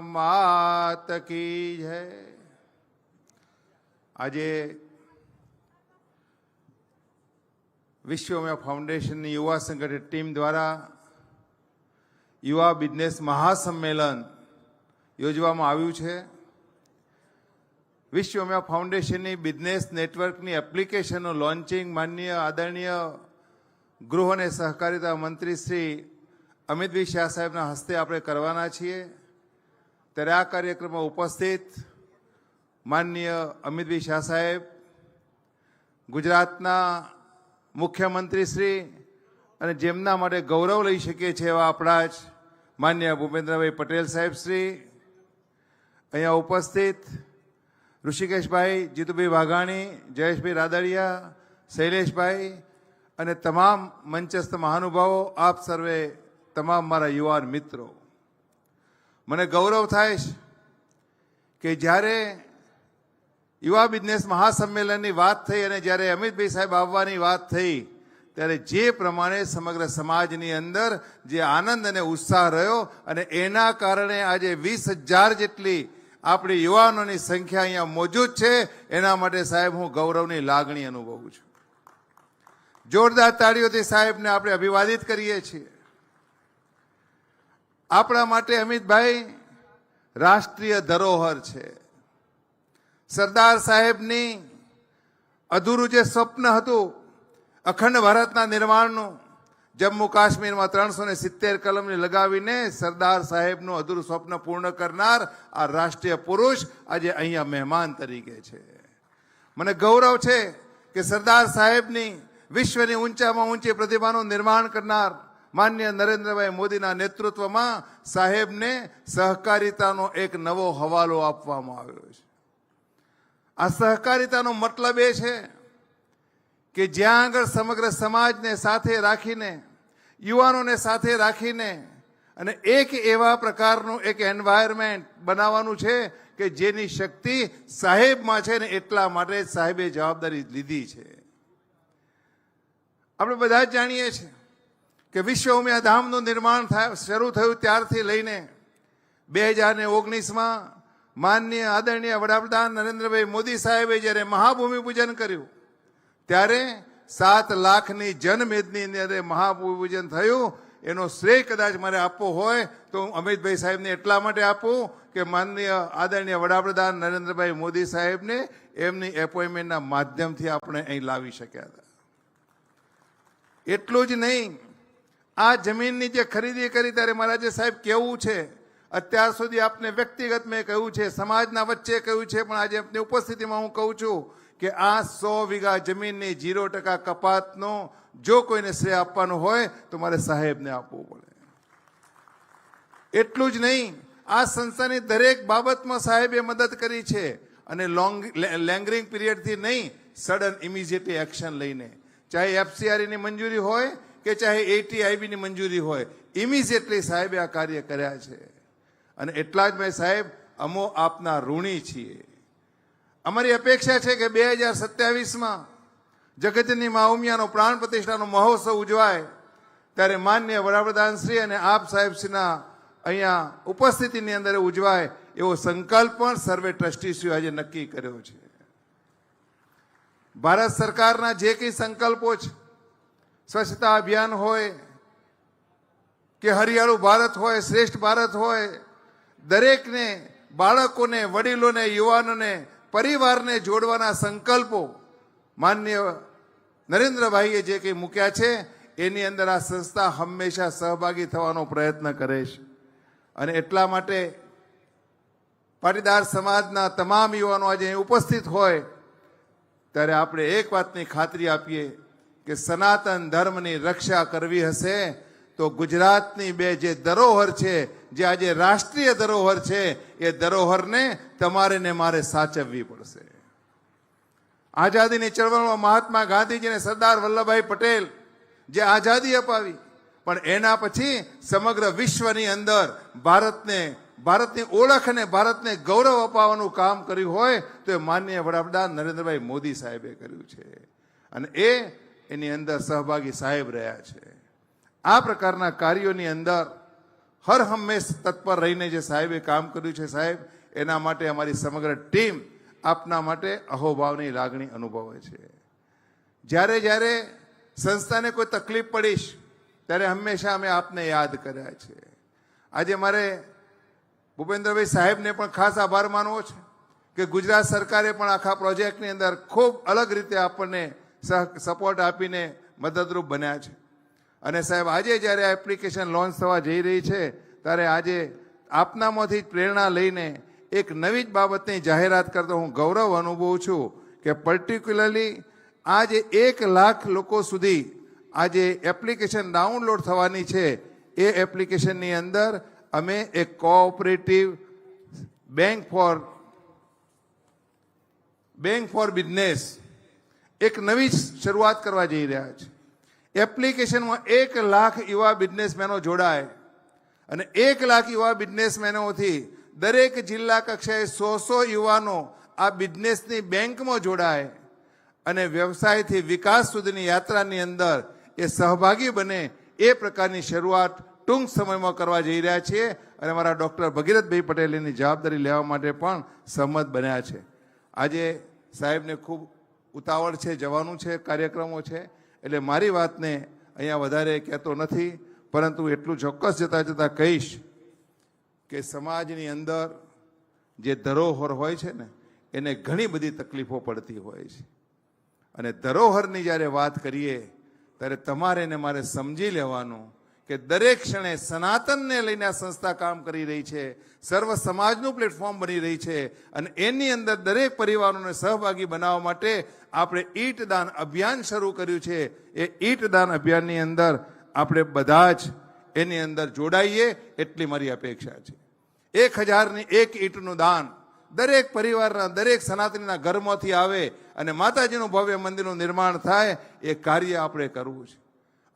માત કી જય આજે વિશ્વમય ફાઉન્ડેશનની યુવા સંગઠિત ટીમ દ્વારા યુવા બિઝનેસ મહાસંમેલન યોજવામાં આવ્યું છે. વિશ્વમય ફાઉન્ડેશનની બિઝનેસ નેટવર્કની એપ્લિકેશનનું લોન્ચિંગ માનનીય આદરણીય ગૃહ અને સહકારિતા મંત્રી શ્રી અમિતભાઈ શાહ સાહેબના હસ્તે આપણે કરવાના છીએ. ત્યારે આ કાર્યક્રમમાં ઉપસ્થિત માનનીય અમિતભાઈ શાહ સાહેબ, ગુજરાતના મુખ્યમંત્રી શ્રી અને જેમના માટે ગૌરવ લઈ શકીએ છીએ એવા આપણા જ માન્ય ભૂપેન્દ્રભાઈ પટેલ સાહેબ શ્રી. અહીંયા ઉપસ્થિત ઋષિકેશભાઈ જીતુભાઈ વાઘાણી, જયેશભાઈ રાદડિયા, શૈલેષભાઈ અને તમામ મંચસ્થ મહાનુભાવો, આપ સર્વે તમામ મારા યુવાન મિત્રો. મને ગૌરવ થાય છે કે જ્યારે યુવા બિઝનેસ મહાસંમેલનની વાત થઈ અને જ્યારે અમિતભાઈ સાહેબ આવવાની વાત થઈ, ત્યારે જે પ્રમાણે સમગ્ર સમાજની અંદર જે આનંદ અને ઉત્સાહ રહ્યો અને એના કારણે આજે વીસ હજાર જેટલી આપણી યુવાનોની સંખ્યા અહીંયા મોજૂદ છે, એના માટે સાહેબ હું ગૌરવની લાગણી અનુભવું છું. જોરદાર તાળીઓથી સાહેબને આપણે અભિવાદિત કરીએ છીએ. આપણા માટે અમિતભાઈ રાષ્ટ્રીય ધરોહર છે. સરદાર સાહેબની અધૂરું જે સ્વપ્ન હતું, અખંડ ભારતના નિર્માણનું જમ્મુ કાશ્મીરમાં ત્રણસો ને સિત્તેર કલમને લગાવીને સરદાર સાહેબનું અધૂરું સ્વપ્ન પૂર્ણ કરનાર આ રાષ્ટ્રીય પુરુષ આજે અહીંયા મહેમાન તરીકે છે. મને ગૌરવ છે કે સરદાર સાહેબની વિશ્વની ઊંચામાં ઊંચી પ્રતિભાનું નિર્માણ કરનાર માન્ય નરેન્દ્રભાઈ મોદીના નેતૃત્વમાં સાહેબને સહકારિતાનો એક નવો હવાલો આપવામાં આવ્યો છે. આ સહકારિતાનો મતલબ એ છે કે જ્યાં આગળ સમગ્ર સમાજને સાથે રાખીને, યુવાનોને સાથે રાખીને અને એક એવા પ્રકારનું એક એન્વાયરમેન્ટ બનાવવાનું છે કે જેની શક્તિ સાહેબમાં છે ને એટલા માટે સાહેબે જવાબદારી લીધી છે. આપણે બધા જ જાણીએ છીએ કે વિશ્વ ઉમિયા ધામનું નિર્માણ થાય શરૂ થયું ત્યારથી લઈને બે હજાર ને ઓગણીસમાં માનનીય આદરણીય વડાપ્રધાન નરેન્દ્રભાઈ મોદી સાહેબે જ્યારે મહાભૂમિ પૂજન કર્યું, ત્યારે સાત લાખની જનમેદની અંદર મહાભૂમિ પૂજન થયું, એનો શ્રેય કદાચ મારે આપવો હોય તો હું અમિતભાઈ સાહેબને એટલા માટે આપું કે માનનીય આદરણીય વડાપ્રધાન નરેન્દ્રભાઈ મોદી સાહેબને એમની એપોઇન્ટમેન્ટના માધ્યમથી આપણે અહીં લાવી શક્યા હતા. એટલું જ નહીં આ જમીનની જે ખરીદી કરી ત્યારે મહારાજે સાહેબ કેવું છે? અત્યાર સુધી આપને વ્યક્તિગત મેં કહ્યું છે, સમાજના વચ્ચે કહ્યું છે, પણ આજે આપની ઉપસ્થિતિમાં હું કહું છું કે આ સો વીઘા જમીનની જીરો ટકા કપાતનો જો કોઈને શ્રેય આપવાનું હોય તો મારે સાહેબને આપવું પડે. એટલું જ નહીં, આ સંસ્થાની દરેક બાબતમાં સાહેબે મદદ કરી છે અને લોંગ લેંગરિંગ પીરિયડથી નહીં, સડન ઇમિજિએટલી એક્શન લઈને. ચાહે એફસીઆરની મંજૂરી હોય કે ચાહે એટીઆઈબીની મંજૂરી હોય ઇમિજિએટલી સાહેબે આ કાર્ય કર્યા છે. અને એટલા જ મેં સાહેબ, અમો આપના ઋણી છીએ. અમારી અપેક્ષા છે કે બે હજાર સત્યાવીસમાં જગતની માઉમિયાનો પ્રાણ પ્રતિષ્ઠાનો મહોત્સવ ઉજવાય, ત્યારે માન્ય વડાપ્રધાન શ્રી અને આપ સાહેબશ્રીના અહીંયા ઉપસ્થિતિની અંદર ઉજવાય એવો સંકલ્પ પણ સર્વે ટ્રસ્ટીશ્રીઓ આજે નક્કી કર્યો છે. ભારત સરકારના જે કંઈ સંકલ્પો છે સ્વચ્છતા અભિયાન હોય, કે હરિયાળું ભારત હોય, શ્રેષ્ઠ ભારત હોય, દરેકને, બાળકોને, વડીલોને, યુવાનોને, પરિવારને જોડવાના સંકલ્પો માન્ય નરેન્દ્રભાઈએ જે કંઈ મૂક્યા છે, એની અંદર આ સંસ્થા હંમેશા સહભાગી થવાનો પ્રયત્ન કરે છે. અને એટલા માટે પાટીદાર સમાજના તમામ યુવાનો આજે ઉપસ્થિત હોય, ત્યારે આપણે એક વાતની ખાતરી આપીએ કે સનાતન ધર્મની રક્ષા કરવી હશે, તો ગુજરાતની બે જે ધરોહર છે, જે આજે રાષ્ટ્રીય ધરોહર છે, એ ધરોહરને તમારે ને મારે સાચવવી પડશે. આઝાદીની ચળવળમાં મહાત્મા ગાંધીજીને સરદાર વલ્લભભાઈ પટેલ જે આઝાદી અપાવી, પણ એના પછી સમગ્ર વિશ્વની અંદર ભારતને, ભારતની ઓળખ અને ભારતને ગૌરવ અપાવવાનું કામ કર્યું હોય, તો એ માનનીય વડાપ્રધાન નરેન્દ્રભાઈ મોદી સાહેબે કર્યું છે. અને એ એની અંદર સહભાગી સાહેબ રહ્યા છે. આ પ્રકારના કાર્યોની અંદર હર હંમેશ તત્પર રહીને જે સાહેબે કામ કર્યું છે સાહેબ, એના માટે અમારી સમગ્ર ટીમ આપના માટે અહોભાવની લાગણી અનુભવે છે. જ્યારે જ્યારે સંસ્થાને કોઈ તકલીફ પડીશ, ત્યારે હંમેશા અમે આપને યાદ કર્યા છે. આજે મારે ભૂપેન્દ્રભાઈ સાહેબને પણ ખાસ આભાર માનવો છે કે ગુજરાત સરકારે પણ આખા પ્રોજેક્ટની અંદર ખૂબ અલગ રીતે આપણને સપોર્ટ આપીને મદદરૂપ બન્યા છે. અને સાહેબ, આજે જ્યારે આ એપ્લિકેશન લોન્ચ થવા જઈ રહી છે, ત્યારે આજે આપનામાંથી જ પ્રેરણા લઈને એક નવી જ બાબતની જાહેરાત કરતો હું ગૌરવ અનુભવું છું કે પર્ટિક્યુલરલી આજે એક લાખ લોકો સુધી આજે એપ્લિકેશન ડાઉનલોડ થવાની છે. એ એપ્લિકેશનની અંદર અમે એક cooperative bank for bank for business એક નવી શરૂઆત કરવા જઈ રહ્યા છે. એપ્લિકેશનમાં એક લાખ યુવા બિઝનેસમેનો જોડાય અને એક લાખ યુવા બિઝનેસમેનોથી દરેક જિલ્લા કક્ષાએ સો સો યુવાનો આ બિઝનેસની બેંકમાં જોડાય અને વ્યવસાયથી વિકાસ સુધીની યાત્રાની અંદર એ સહભાગી બને એ પ્રકારની શરૂઆત ટૂંક સમયમાં કરવા જઈ રહ્યા છીએ અને મારા ડૉક્ટર ભગીરથભાઈ પટેલની જવાબદારી લેવા માટે પણ સહમત બન્યા છે. આજે સાહેબને ખૂબ ઉતાવળ છે, જવાનું છે, કાર્યક્રમો છે, એટલે મારી વાતને અહીંયા વધારે કહેતો નથી, પરંતુ એટલું ચોક્કસ જતાં જતાં કહીશ કે સમાજની અંદર જે ધરોહર હોય છે ને, એને ઘણી બધી તકલીફો પડતી હોય છે. અને ધરોહરની જ્યારે વાત કરીએ, ત્યારે તમારે ને મારે સમજી લેવાનું કે દરેક ક્ષણે સનાતનને લઈને આ સંસ્થા કામ કરી રહી છે, સર્વ સમાજનું પ્લેટફોર્મ બની રહી છે અને એની અંદર દરેક પરિવારોને સહભાગી બનાવવા માટે આપણે ઈટ દાન અભિયાન શરૂ કર્યું છે. એ ઈટ દાન અભિયાનની અંદર આપણે બધા જ એની અંદર જોડાઈએ એટલી મારી અપેક્ષા છે. એક હજારની એક ઈંટનું દાન દરેક પરિવારના, દરેક સનાતનીના ઘરમાંથી આવે અને માતાજીનું ભવ્ય મંદિરનું નિર્માણ થાય એ કાર્ય આપણે કરવું છે.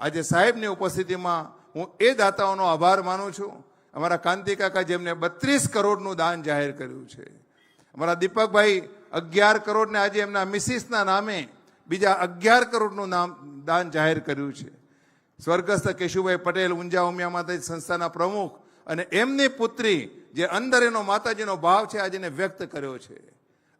આજે સાહેબની ઉપસ્થિતિમાં હું એ દાતાઓનો આભાર માનું છું. અમારા કાંતિ કાકા જેમને બત્રીસ કરોડનું દાન જાહેર કર્યું છે. અમારા દીપકભાઈ અગિયાર કરોડને આજે એમના મિસિસના નામે બીજા અગિયાર કરોડનું નામ દાન જાહેર કર્યું છે. સ્વર્ગસ્થ કેશુભાઈ પટેલ ઊંઝા ઉમિયા માતાજી સંસ્થાના પ્રમુખ અને એમની પુત્રી જે અંદર એનો માતાજીનો ભાવ છે આજે એને વ્યક્ત કર્યો છે.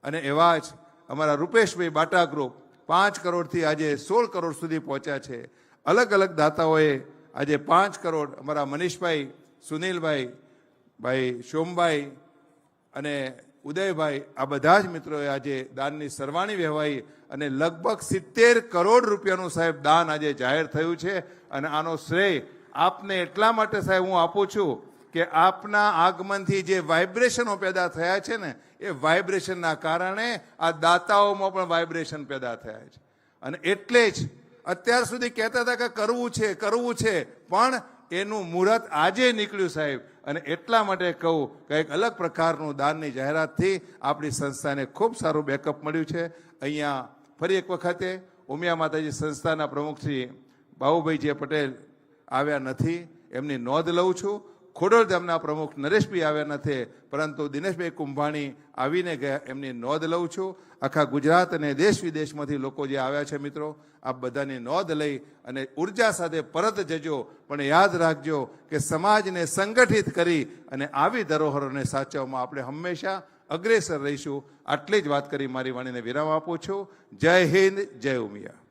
અને એવા જ અમારા રૂપેશભાઈ બાટા ગ્રુપ પાંચ કરોડથી આજે સોળ કરોડ સુધી પહોંચ્યા છે. અલગ અલગ દાતાઓએ આજે પાંચ કરોડ અમારા મનીષભાઈ, સુનિલભાઈ, ભાઈ શોમભાઈ અને ઉદયભાઈ, આ બધા જ મિત્રોએ આજે દાનની સરવાણી વહેવાઈ અને લગભગ સિત્તેર કરોડ રૂપિયાનું સાહેબ દાન આજે જાહેર થયું છે અને આનો શ્રેય આપને એટલા માટે સાહેબ હું આપું છું કે આપના આગમનથી જે વાઇબ્રેશનો પેદા થયા છે ને, એ વાઇબ્રેશનના કારણે આ દાતાઓમાં પણ વાઇબ્રેશન પેદા થયા છે. અને એટલે જ અત્યાર સુધી કહેતા હતા કે કરવું છે કરવું છે, પણ એનું મુહૂર્ત આજે નીકળ્યું સાહેબ. અને એટલા માટે કહું કે એક અલગ પ્રકારનું દાનની જાહેરાતથી આપણી સંસ્થાને ખૂબ સારું બેકઅપ મળ્યું છે. અહીંયા ફરી એક વખતે ઉમિયા માતાજી સંસ્થાના પ્રમુખ શ્રી બાબુભાઈ જે પટેલ આવ્યા નથી. એમની નોંધ લઉં છું. ખોડલ ધામના પ્રમુખ નરેશભાઈ આવ્યા નથી પરંતુ દિનેશભાઈ કુંભાણી આવીને ગયા એમની નોંધ લઉં છું. આખા ગુજરાત અને દેશ વિદેશમાંથી લોકો જે આવ્યા છે મિત્રો આ બધાની નોંધ લઈ અને ઊર્જા સાથે પરત જજો. પણ યાદ રાખજો કે સમાજને સંગઠિત કરી અને આવી ધરોહરોને સાચવવામાં આપણે હંમેશા અગ્રેસર રહીશું. આટલી જ વાત કરી મારી વાણીને વિરામ આપું છું. જય હિન્દ, જય ઉમિયા.